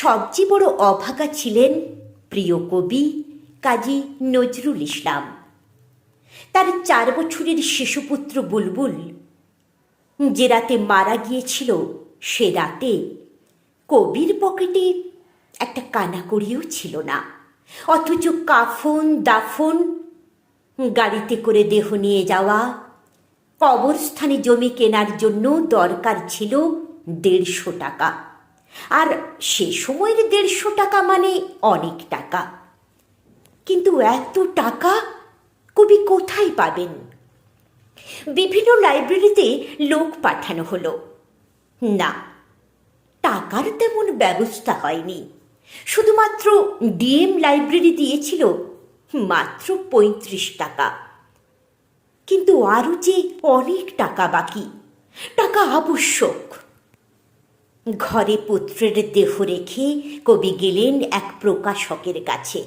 সবচেয়ে বড় অভাগা ছিলেন প্রিয় কবি কাজী নজরুল ইসলাম। তার চার বছরের শিশুপুত্র বুলবুল যে রাতে মারা গিয়েছিল, সে রাতে কবির পকেটে একটা কানাকড়িও ছিল না। অথচ কাফন, দাফন, গাড়িতে করে দেহ নিয়ে যাওয়া, কবরস্থানে জমি কেনার জন্য দরকার ছিল দেড়শো টাকা। আর সে সময়ের দেড়শো টাকা মানে অনেক টাকা। কিন্তু এত টাকা কবি কোথায় পাবেন? বিভিন্ন লাইব্রেরিতে লোক পাঠানো হলো। না, টাকার তেমন ব্যবস্থা হয়নি। শুধুমাত্র ডিএম লাইব্রেরি দিয়েছিল মাত্র পঁয়ত্রিশ টাকা। কিন্তু আরও যে অনেক টাকা বাকি, টাকা আবশ্যক। ঘরে পুত্রের দেহ রেখে কবি গেলেন এক প্রকাশকের কাছে।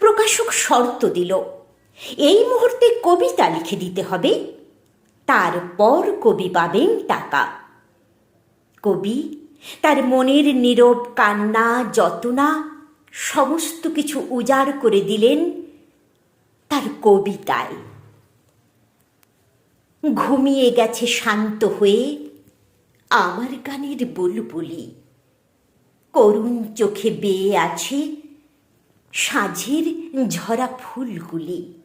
প্রকাশক শর্ত দিল, এই মুহূর্তে কবিতা লিখে দিতে হবে, তারপর কবি পাবেন টাকা। কবি তার মনের নীরব কান্না, যতনা, সমস্ত কিছু উজাড় করে দিলেন তার কবিতায়। ঘুমিয়ে গেছে শান্ত হয়ে আমার গানের বুলবুলি। করুণ চোখে বেয়ে আছে সাঁঝের ঝরা ফুলগুলি।